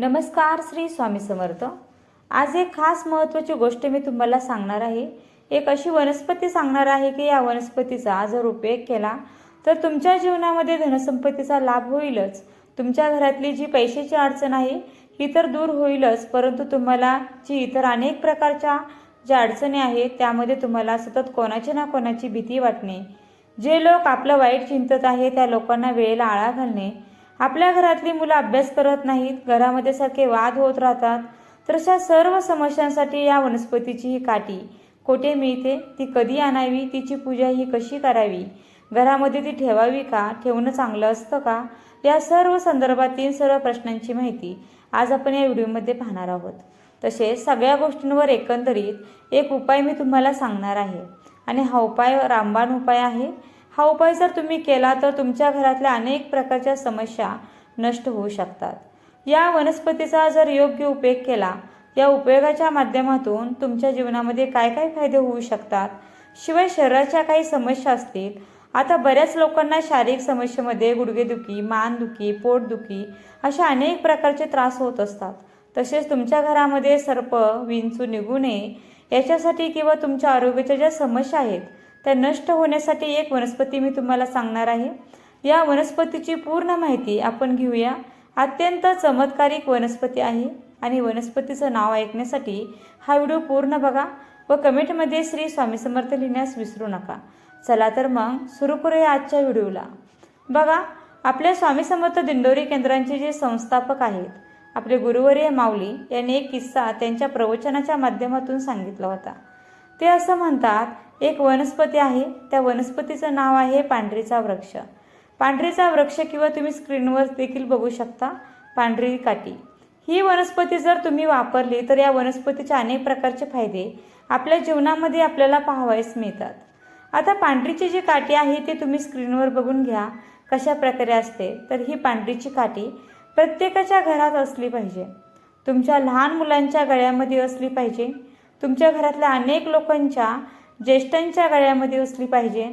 नमस्कार श्री स्वामी समर्थ. आज एक खास महत्त्वाची गोष्ट मी तुम्हाला सांगणार आहे. एक अशी वनस्पती सांगणार आहे की या वनस्पतीचा जर उपयोग केला तर तुमच्या जीवनामध्ये धनसंपत्तीचा लाभ होईलच. तुमच्या घरातली जी पैशाची अडचण आहे ही तर दूर होईलच. परंतु तुम्हाला जी इतर अनेक प्रकारच्या ज्या अडचणी आहेत त्यामध्ये तुम्हाला सतत कोणाची ना कोणाची भीती वाटणे. जे लोक आपलं वाईट चिंतत आहे त्या लोकांना वेळेला आळा घालणे. आपल्या घरातली मुलं अभ्यास करत नाहीत घरामध्ये सारखे वाद होत राहतात तर अशा सर्व समस्यांसाठी या वनस्पतीची ही काठी कोठे मिळते ती कधी आणावी तिची पूजा ही कशी करावी घरामध्ये ती ठेवावी का ठेवणं चांगलं असतं का या सर्व संदर्भातील सर्व प्रश्नांची माहिती आज आपण या व्हिडिओमध्ये पाहणार आहोत. तसेच सगळ्या गोष्टींवर एकंदरीत एक उपाय मी तुम्हाला सांगणार आहे. आणि हा उपाय रामबाण उपाय आहे. हा उपाय जर तुम्ही केला तर तुमच्या घरातल्या अनेक प्रकारच्या समस्या नष्ट होऊ शकतात. या वनस्पतीचा जर योग्य उपयोग केला या उपयोगाच्या माध्यमातून तुमच्या जीवनामध्ये काय काय फायदे होऊ शकतात? शिवाय शरीराच्या काही समस्या असतील. आता बऱ्याच लोकांना शारीरिक समस्येमध्ये गुडघेदुखी मानदुखी पोटदुखी अशा अनेक प्रकारचे त्रास होत असतात. तसेच तुमच्या घरामध्ये सर्प विंचू निघू नये याच्यासाठी किंवा तुमच्या आरोग्याच्या ज्या समस्या आहेत त्या नष्ट होण्यासाठी एक वनस्पती मी तुम्हाला सांगणार आहे. या वनस्पतीची पूर्ण माहिती आपण घेऊया. अत्यंत चमत्कारिक वनस्पती आहे आणि वनस्पतीचं नाव ऐकण्यासाठी हा व्हिडिओ पूर्ण बघा व कमेंटमध्ये श्री स्वामी समर्थ लिहिण्यास विसरू नका. चला तर मग सुरू करूया आजच्या व्हिडिओला. बघा आपल्या स्वामी समर्थ दिंडोरी केंद्रांचे जे संस्थापक आहेत आपले गुरुवर्य माऊली यांनी एक किस्सा त्यांच्या प्रवचनाच्या माध्यमातून सांगितला होता. ते असं म्हणतात एक वनस्पती आहे. त्या वनस्पतीचं नाव आहे पांढरीचा वृक्ष. पांढरीचा वृक्ष किंवा तुम्ही स्क्रीनवर देखील बघू शकता पांढरी काठी. ही वनस्पती जर तुम्ही वापरली तर या वनस्पतीचे अनेक प्रकारचे फायदे आपल्या जीवनामध्ये आपल्याला पाहावयास मिळतात. आता पांढरीची जी काठी आहे ती तुम्ही स्क्रीनवर बघून घ्या कशा प्रकारे असते. तर ही पांढरीची काठी प्रत्येकाच्या घरात असली पाहिजे. तुमच्या लहान मुलांच्या गळ्यामध्ये असली पाहिजे. तुमच्या घरातल्या अनेक लोकांच्या ज्येष्ठांच्या गळ्यामध्ये असली पाहिजे.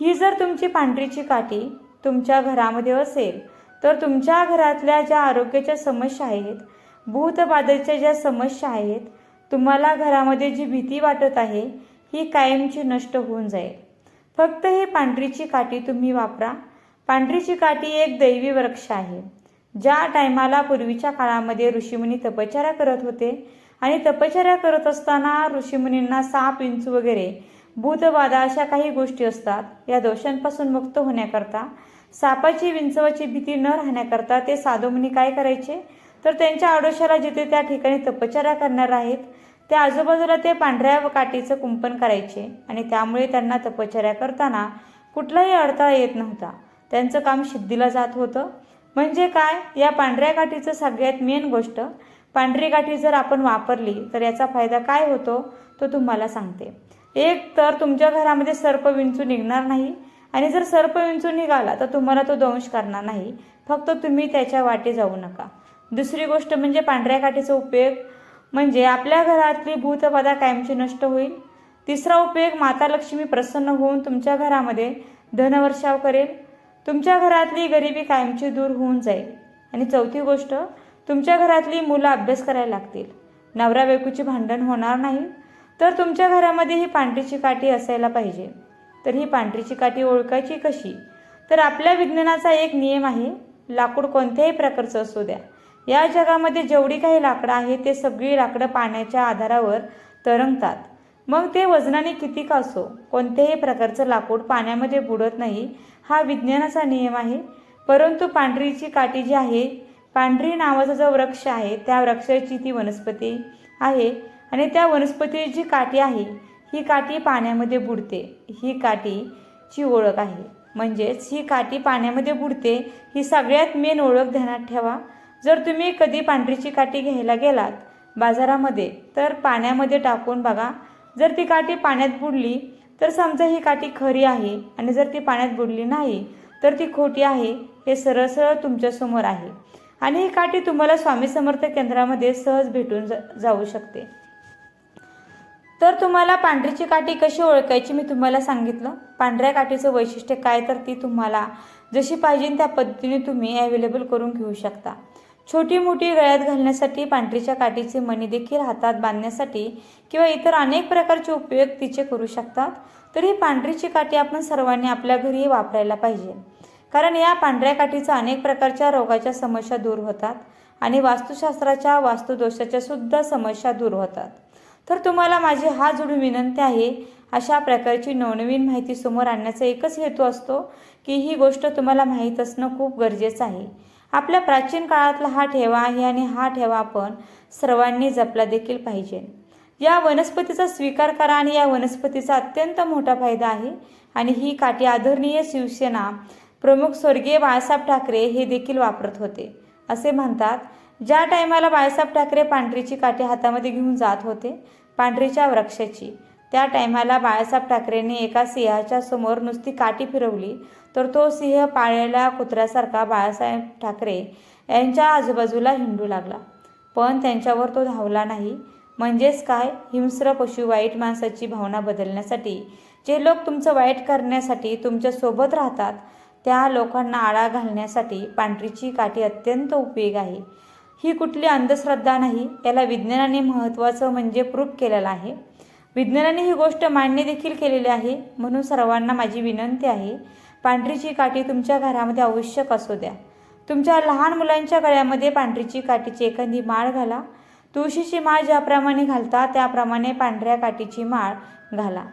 ही जर तुमची पांढरीची काठी तुमच्या घरामध्ये असेल तर तुमच्या घरातल्या ज्या आरोग्याच्या समस्या आहेत भूतबाधेच्या ज्या समस्या आहेत तुम्हाला घरामध्ये जी भीती वाटत आहे ही कायमची नष्ट होऊन जाईल. फक्त ही पांढरीची काठी तुम्ही वापरा. पांढरीची काठी एक दैवी वृक्ष आहे. ज्या टायमाला पूर्वीच्या काळामध्ये ऋषीमुनी तपचारा करत होते आणि तपश्चर्या करत असताना ऋषीमुनींना साप इंचू वगैरे भूतबाधा अशा काही गोष्टी असतात. या दोषांपासून मुक्त होण्याकरता सापाची विंचवाची भीती न राहण्याकरता ते साधूमुनी काय करायचे? तर त्यांच्या आडोशाला जिथे त्या ठिकाणी तपश्चर्या करणार आहेत त्या आजूबाजूला ते पांढऱ्या काठीचं कुंपण करायचे आणि त्यामुळे त्यांना तपश्चर्या करताना कुठलाही अडथळा येत नव्हता. त्यांचं काम सिद्धीला जात होतं. म्हणजे काय? या पांढऱ्या काठीचं सगळ्यात मेन गोष्ट पांढरी काठी जर आपण वापरली तर याचा फायदा काय होतो? तो तुम्हाला सांगते. एक तर तुमच्या घरामध्ये सर्प विंचू निघणार नाही आणि जर सर्प विंचू निघाला तर तुम्हाला तो दंश करणार नाही. फक्त तुम्ही त्याच्या वाटे जाऊ नका. दुसरी गोष्ट म्हणजे पांढऱ्या काठीचा उपयोग म्हणजे आपल्या घरातली भूतबाधा कायमची नष्ट होईल. तिसरा उपयोग माता लक्ष्मी प्रसन्न होऊन तुमच्या घरामध्ये धनवर्षाव करेल. तुमच्या घरातली गरिबी कायमची दूर होऊन जाईल. आणि चौथी गोष्ट तुमच्या घरातली मुलं अभ्यास करायला लागतील. नवरा बायकोची भांडण होणार नाही. तर तुमच्या घरामध्ये ही पांढरीची काठी असायला पाहिजे. तर ही पांढरीची काठी ओळखायची कशी? तर आपल्या विज्ञानाचा एक नियम आहे लाकूड कोणत्याही प्रकारचं असू द्या. या जगामध्ये जेवढी काही लाकडं आहे ते सगळी लाकडं पाण्याच्या आधारावर तरंगतात. मग ते वजनाने किती का असो कोणत्याही प्रकारचं लाकूड पाण्यामध्ये बुडत नाही हा विज्ञानाचा नियम आहे. परंतु पांढरीची काठी जी आहे पांढरी नावाचा जो वृक्ष आहे त्या वृक्षाची ती वनस्पती आहे आणि त्या वनस्पतीची जी काठी आहे ही काठी पाण्यामध्ये बुडते. ही काठीची ओळख आहे. म्हणजेच ही काठी पाण्यामध्ये बुडते ही सगळ्यात मेन ओळख ध्यानात ठेवा. जर तुम्ही कधी पांढरीची काठी घ्यायला गेलात बाजारामध्ये तर पाण्यामध्ये टाकून बघा. जर ती काठी पाण्यात बुडली तर समजा ही काठी खरी आहे आणि जर ती पाण्यात बुडली नाही तर ती खोटी आहे हे सरळ सरळ तुमच्यासमोर आहे. आणि ही काठी तुम्हाला स्वामी समर्थ केंद्रामध्ये सहज भेटून जा जाऊ शकते. तर तुम्हाला पांढरीची काठी कशी ओळखायची मी तुम्हाला सांगितलं. पांढऱ्या काठीचं वैशिष्ट्य काय तर ती तुम्हाला जशी पाहिजे त्या पद्धतीने तुम्ही अवेलेबल करून घेऊ शकता. छोटी मोठी गळ्यात घालण्यासाठी पांढरीच्या काठीचे मणी देखील हातात बांधण्यासाठी किंवा इतर अनेक प्रकारचे उपयोग तिचे करू शकतात. तर ही पांढरीची काठी आपण सर्वांनी आपल्या घरी वापरायला पाहिजे. कारण या पांढऱ्या काठीचा अनेक प्रकारच्या रोगाच्या समस्या दूर होतात आणि वास्तुशास्त्राच्या वास्तुदोषाच्या सुद्धा समस्या दूर होतात. तर तुम्हाला माझी हा जोडून विनंती आहे अशा प्रकारची नवनवीन माहिती समोर आणण्याचा एकच हेतू असतो की ही गोष्ट तुम्हाला माहीत असणं खूप गरजेचं आहे. आपल्या प्राचीन काळातला हा ठेवा आहे आणि हा ठेवा आपण सर्वांनी जपला देखील पाहिजे. या वनस्पतीचा स्वीकार करा आणि या वनस्पतीचा अत्यंत मोठा फायदा आहे आणि ही काठी आदरणीय शिवसेना प्रमुख स्वर्गीय बाळासाहेब ठाकरे हे देखील वापरत होते. असे म्हणतात ज्या टायमाला बाळासाहेब ठाकरे पांढरीची काठी हातामध्ये घेऊन जात होते पांढरीच्या वृक्षाची त्या टायमाला बाळासाहेब ठाकरेंनी एका सिंहाच्या समोर नुसती काठी फिरवली तर तो सिंह पाळलेल्या कुत्र्यासारखा बाळासाहेब ठाकरे यांच्या आजूबाजूला हिंडू लागला. पण त्यांच्यावर तो धावला नाही. म्हणजेच काय? हिंस्र पशु वाईट माणसाची भावना बदलण्यासाठी जे लोक तुमचं वाईट करण्यासाठी तुमच्यासोबत राहतात त्या लोकांना आळा घालण्यासाठी पांढरीची काठी अत्यंत उपयोग आहे. ही कुठली अंधश्रद्धा नाही याला विज्ञानाने महत्त्वाचं म्हणजे प्रूफ केलेलं आहे. विज्ञानाने ही गोष्ट मान्य देखील केलेली आहे म्हणून सर्वांना माझी विनंती आहे पांढरीची काठी तुमच्या घरामध्ये आवश्यक असू द्या. तुमच्या लहान मुलांच्या गळ्यामध्ये पांढरीची काठीची एखादी माळ घाला. तुळशीची माळ ज्याप्रमाणे घालता त्याप्रमाणे पांढऱ्या काठीची माळ घाला.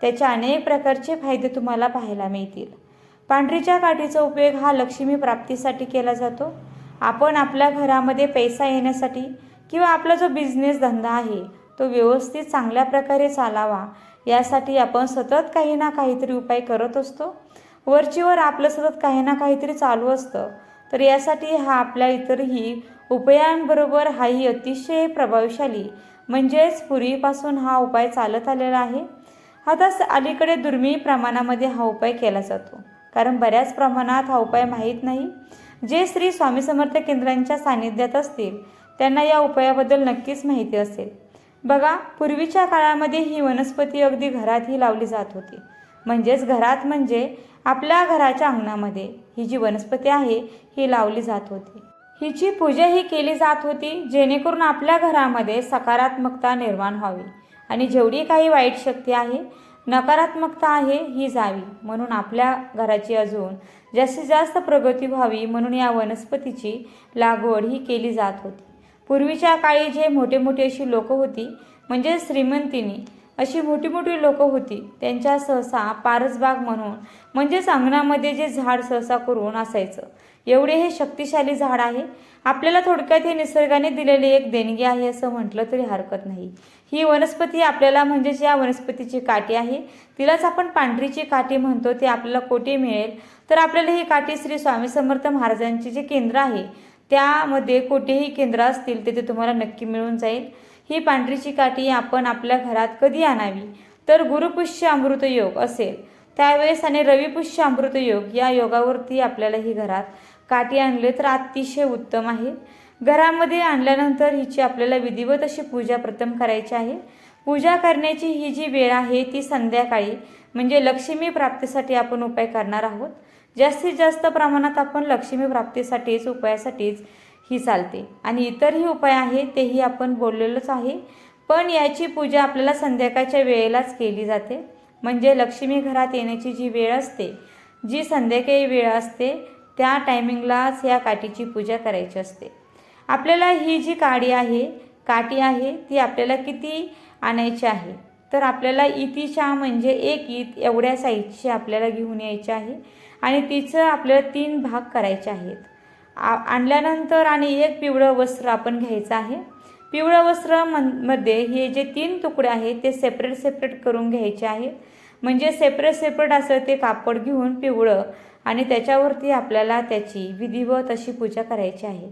त्याचे अनेक प्रकारचे फायदे तुम्हाला पाहायला मिळतील. पांढरीच्या काठीचा उपयोग हा लक्ष्मी प्राप्तीसाठी केला जातो. आपण आपल्या घरामध्ये पैसा येण्यासाठी किंवा आपला जो बिझनेस धंदा आहे तो व्यवस्थित चांगल्या प्रकारे चालावा यासाठी आपण सतत काही ना काहीतरी उपाय करत असतो. वरचीवर आपलं सतत काही ना काहीतरी चालू असतं. तर यासाठी हा आपल्या इतरही उपायांबरोबर हाही अतिशय प्रभावशाली म्हणजेच पूर्वीपासून हा उपाय चालत आलेला आहे. आता अलीकडे दुर्मिळ प्रमाणामध्ये हा उपाय केला जातो. कारण बऱ्याच प्रमाणात हा उपाय माहीत नाही. जे श्री स्वामी समर्थ केंद्रांच्या सानिध्यात असतील त्यांना या उपायाबद्दल नक्कीच माहिती असेल. बघा पूर्वीच्या काळामध्ये ही वनस्पती अगदी घरातही लावली जात होती. म्हणजेच घरात म्हणजे आपल्या घराच्या अंगणामध्ये ही जी वनस्पती आहे ही लावली जात होती. हिची पूजा ही केली जात होती जेणेकरून आपल्या घरामध्ये सकारात्मकता निर्माण व्हावी. आणि जेवढी काही वाईट शक्ती आहे नकारात्मकता आहे ही जावी म्हणून आपल्या घराची अजून जास्तीत जास्त प्रगती व्हावी म्हणून या वनस्पतीची लागवड ही केली जात होती. पूर्वीच्या काळी जे मोठे मोठे अशी लोक होती म्हणजे श्रीमंतिनी अशी मोठी मोठी लोक होती त्यांच्या सहसा पारसबाग म्हणून म्हणजेच अंगणामध्ये जे झाड सहसा करून असायचं. एवढे हे शक्तिशाली झाड आहे. आपल्याला थोडक्यात हे निसर्गाने दिलेली एक देणगी आहे असं म्हटलं तरी हरकत नाही. ही वनस्पती आपल्याला म्हणजेच या वनस्पतीची काठी आहे. तिलाच आपण पांढरीची काठी म्हणतो ती आपल्याला कोठे मिळेल? तर आपल्याला ही काठी श्री स्वामी समर्थ महाराजांचे जे केंद्र आहे त्यामध्ये कोठेही केंद्र असतील तिथे तुम्हाला नक्की मिळून जाईल. ही पांढरीची काठी आपण आपल्या घरात कधी आणावी? तर गुरुपुष्य अमृत योग असेल. त्यावेळेस आणि रविपुष्य अमृत योग या योगावरती आपल्याला ही घरात काठी आणले तर अतिशय उत्तम आहे. घरामध्ये आणल्यानंतर हिची आपल्याला विधिवत अशी पूजा प्रथम करायची आहे. पूजा करण्याची ही जी वेळ आहे ती संध्याकाळी म्हणजे लक्ष्मी प्राप्तीसाठी आपण उपाय करणार आहोत. जास्तीत जास्त प्रमाणात आपण लक्ष्मी प्राप्तीसाठीच उपायासाठीच ही चालते. आणि इतरही उपाय आहे तेही आपण बोललेलोच आहे. पण याची पूजा आपल्याला संध्याकाळच्या वेळेलाच केली जाते. म्हणजे लक्ष्मी घरात येण्याची जी वेळ असते जी संध्याकाळी वेळ असते त्या टायमिंगलाच या काठीची पूजा करायची असते. आपल्याला ही जी काडी आहे काठी आहे ती आपल्याला किती आणायची आहे? तर आपल्याला इतीच्या म्हणजे एक ईत एवढ्या साईजची आपल्याला घेऊन यायची आहे आणि तिचं आपल्याला तीन भाग करायचे आहेत. आ आणल्यानंतर आणि एक पिवळं वस्त्र आपण घ्यायचं आहे. पिवळं वस्त्र मनमध्ये हे जे तीन तुकडे आहेत ते सेपरेट सेपरेट करून घ्यायचे आहेत म्हणजे सेपरेट सेपरेट असं ते कापड घेऊन पिवळं आणि त्याच्यावरती आपल्याला त्याची विधिवत अशी पूजा करायची आहे.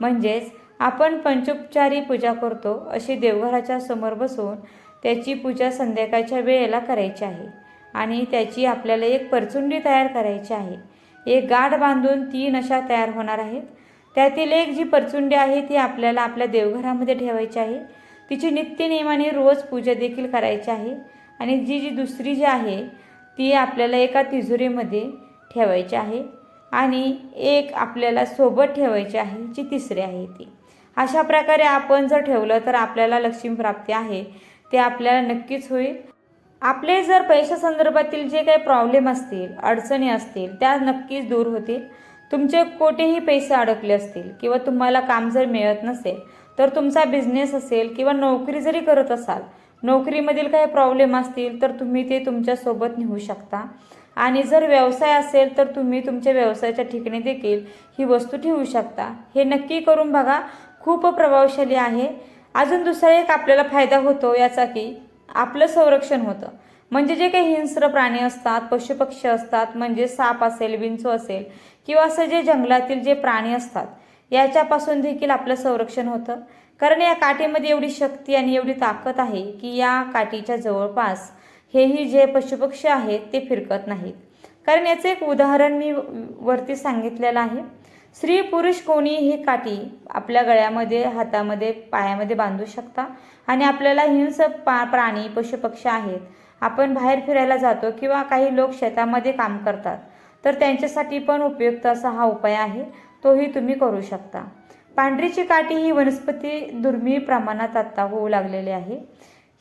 म्हणजेच आपण पंचोपचारी पूजा करतो अशी देवघराच्या समोर बसून त्याची पूजा संध्याकाळच्या वेळेला करायची आहे. आणि त्याची आपल्याला एक परचुंडी तयार करायची आहे. एक गाठ बांधून तीन अशा तयार होणार आहेत. त्यातील एक जी परचुंडी आहे ती आपल्याला आपल्या देवघरामध्ये ठेवायची आहे. तिची नित्यनियमाने रोज पूजा देखील करायची आहे. आणि जी जी दुसरी जी आहे ती आपल्याला एका तिजोरीमध्ये ठेवायची आहे आणि एक आपल्याला सोबत ठेवायची आहे जी तिसरी आहे ती. अशा प्रकारे आपण जर ठेवलं तर आपल्याला लक्ष्मी प्राप्ती आहे ते आपल्याला नक्कीच होईल. आपले जर पैशा संदर्भातील जे काही प्रॉब्लेम असतील अडचणी असतील त्या नक्कीच दूर होतील. तुमचे कोठेही पैसे अडकले असतील किंवा तुम्हाला काम जर मिळत नसेल तर तुमचा बिझनेस असेल किंवा नोकरी जरी करत असाल नोकरीमधील काही प्रॉब्लेम असतील तर तुम्ही ते तुमच्यासोबत नेऊ शकता. आणि जर व्यवसाय असेल तर तुम्ही तुमच्या व्यवसायाच्या ठिकाणी देखील ही वस्तू ठेवू शकता. हे नक्की करून बघा खूप प्रभावशाली आहे. अजून दुसरा एक आपल्याला फायदा होतो याचा की आपलं संरक्षण होतं. म्हणजे जे काही हिंस्र प्राणी असतात पशुपक्षी असतात म्हणजे साप असेल विंचू असेल किंवा असं जे जंगलातील जे प्राणी असतात याच्यापासून देखील आपलं संरक्षण होतं. कारण या काठीमध्ये एवढी शक्ती आणि एवढी ताकद आहे की या काठीच्या जवळपास हेही जे पशुपक्षी आहेत ते फिरकत नाहीत. कारण याचं एक उदाहरण मी वरती सांगितलेलं आहे. स्त्री पुरुष कोणी ही काठी आपल्या गळ्यामध्ये हातामध्ये पायामध्ये बांधू शकता आणि आपल्याला हिंस पा प्राणी पशुपक्षी आहेत. आपण बाहेर फिरायला जातो किंवा काही लोक शेतामध्ये काम करतात तर त्यांच्यासाठी पण उपयुक्त असा हा उपाय आहे. तोही तुम्ही करू शकता. पांढरीची काठी ही वनस्पती दुर्मिळ प्रमाणात आत्ता होऊ लागलेली आहे.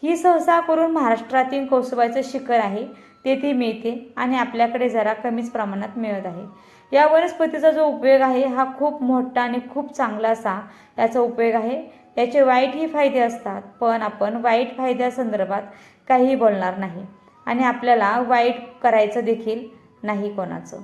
ही सहसा करून महाराष्ट्रातील कोसवायचं शिखर आहे तेथे मिळते आणि आपल्याकडे जरा कमीच प्रमाणात मिळत आहे. या वनस्पतीचा जो उपयोग आहे हा खूप मोठा आणि खूप चांगला असा याचा उपयोग आहे. याचे वाईटही फायदे असतात पण आपण वाईट फायद्यासंदर्भात काहीही बोलणार नाही आणि आपल्याला वाईट करायचं देखील नाही कोणाचं.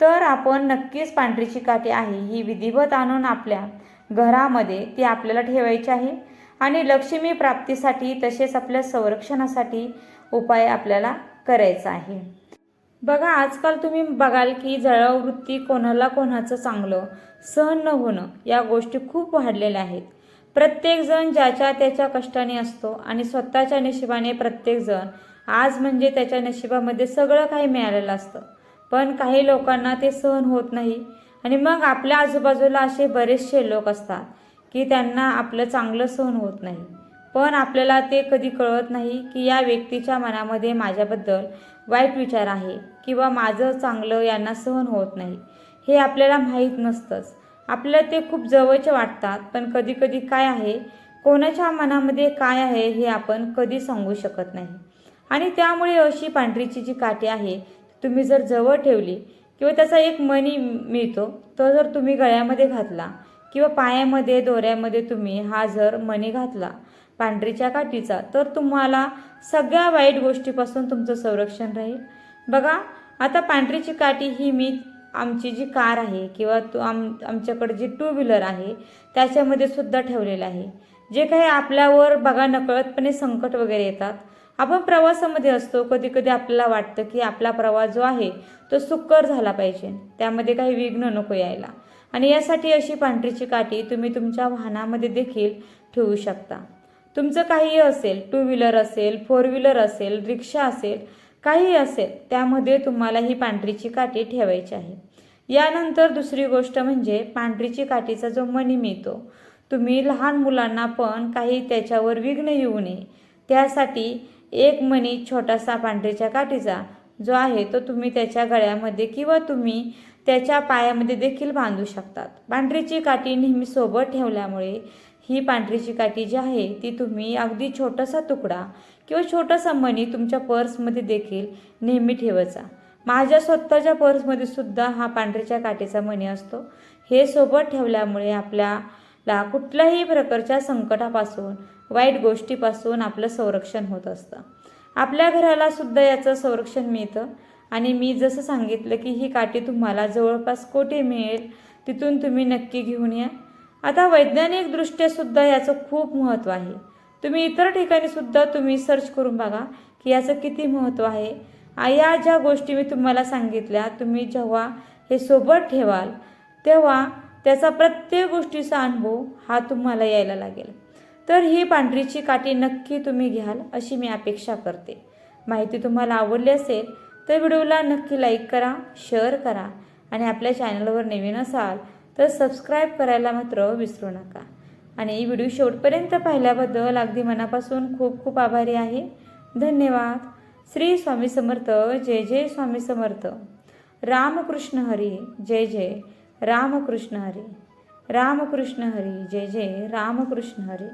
तर आपण नक्कीच पांढरीची काठी आहे ही विधिवत आणून आपल्या घरामध्ये ती आपल्याला ठेवायची आहे. आणि लक्ष्मी प्राप्तीसाठी तसेच आपल्या संरक्षणासाठी उपाय आपल्याला करायचा आहे. बघा आजकाल तुम्ही बघाल की जळवृत्ती कोणाला कोणाचं चांगलं सहन न होणं या गोष्टी खूप वाढलेल्या आहेत. प्रत्येकजण ज्याच्या त्याच्या कष्टाने असतो आणि स्वतःच्या नशिबाने प्रत्येकजण आज म्हणजे त्याच्या नशिबामध्ये सगळं काही मिळालेलं असतं. पण काही लोकांना ते सहन होत नाही आणि मग आपल्या आजूबाजूला असे बरेचसे लोक असतात की त्यांना आपलं चांगलं सहन होत नाही. पण आपल्याला ते कधी कळत नाही की या व्यक्तीच्या मनामध्ये माझ्याबद्दल वाईट विचार आहे किंवा माझं चांगलं यांना सहन होत नाही. हे आपल्याला माहीत नसतंच. आपल्याला ते खूप जवळचे वाटतात पण कधी कधी काय आहे कोणाच्या मनामध्ये काय आहे हे आपण कधी सांगू शकत नाही. आणि त्यामुळे अशी पांढरीची जी काठी आहे तुम्ही जर जवळ ठेवली किंवा त्याचा एक मणी मिळतो तो जर तुम्ही गळ्यामध्ये घातला किंवा पायामध्ये दोऱ्यामध्ये तुम्ही हा जर मणी घातला पांढरीच्या काठीचा तर तुम्हाला सगळ्या वाईट गोष्टीपासून तुमचं संरक्षण राहील. बघा आता पांढरीची काठी ही मी आमची जी कार आहे किंवा तो आम आमच्याकडे जी टू व्हीलर आहे त्याच्यामध्ये सुद्धा ठेवलेलं आहे. जे काही आपल्यावर बघा नकळतपणे संकट वगैरे येतात. आपण प्रवासामध्ये असतो कधी कधी आपल्याला वाटतं की आपला प्रवास जो आहे तो सुकर झाला पाहिजे. त्यामध्ये काही विघ्न नको यायला. आणि यासाठी अशी पांढरीची काठी तुम्ही तुमच्या वाहनामध्ये देखील ठेवू शकता. तुमचं काहीही असेल टू व्हीलर असेल फोर व्हीलर असेल रिक्षा असेल काहीही असेल त्यामध्ये तुम्हाला ही पांढरीची काठी ठेवायची आहे. यानंतर दुसरी गोष्ट म्हणजे पांढरीची काठीचा जो मणी मिळतो तुम्ही लहान मुलांना पण काही त्याच्यावर विघ्न येऊ नये. त्यासाठी एक मणी छोटासा पांढरीच्या काठीचा जो आहे तो तुम्ही त्याच्या गळ्यामध्ये किंवा तुम्ही त्याच्या पायामध्ये देखील बांधू शकतात. पांढरीची काठी नेहमी सोबत ठेवल्यामुळे ही पांढरीची काठी जी आहे ती तुम्ही अगदी छोटासा तुकडा किंवा छोटासा मणी तुमच्या पर्समध्ये देखील नेहमी ठेवायचा. माझ्या स्वतःच्या पर्समध्ये सुद्धा हा पांढरीच्या काठीचा मणी असतो. हे सोबत ठेवल्यामुळे आपल्याला कुठल्याही प्रकारच्या संकटापासून वाईट गोष्टीपासून आपलं संरक्षण होत असतं. आपल्या घराला सुद्धा याचं संरक्षण मिळतं. आणि मी जसं सांगितलं की ही काठी तुम्हाला जवळपास कोठे मिळेल तिथून तुम्ही नक्की घेऊन या. आता वैज्ञानिकदृष्ट्यासुद्धा याचं खूप महत्त्व आहे. तुम्ही इतर ठिकाणीसुद्धा तुम्ही सर्च करून बघा की याचं किती महत्त्व आहे. या ज्या गोष्टी मी तुम्हाला सांगितल्या तुम्ही जेव्हा हे सोबत ठेवाल तेव्हा त्याचा प्रत्येक गोष्टीचा अनुभव हा तुम्हाला यायला लागेल. तर ही पांढरीची काठी नक्की तुम्ही घ्याल अशी मी अपेक्षा करते. माहिती तुम्हाला आवडली असेल तर व्हिडिओला नक्की लाईक करा शेअर करा आणि आपल्या चॅनलवर नवीन असाल तर सबस्क्राईब करायला मात्र विसरू नका. आणि व्हिडिओ शेवटपर्यंत पाहिल्याबद्दल अगदी मनापासून खूप खूप आभारी आहे. धन्यवाद. श्री स्वामी समर्थ जय जय स्वामी समर्थ. रामकृष्ण हरी जय जय रामकृष्ण हरी. रामकृष्ण हरी जय जय रामकृष्ण हरी.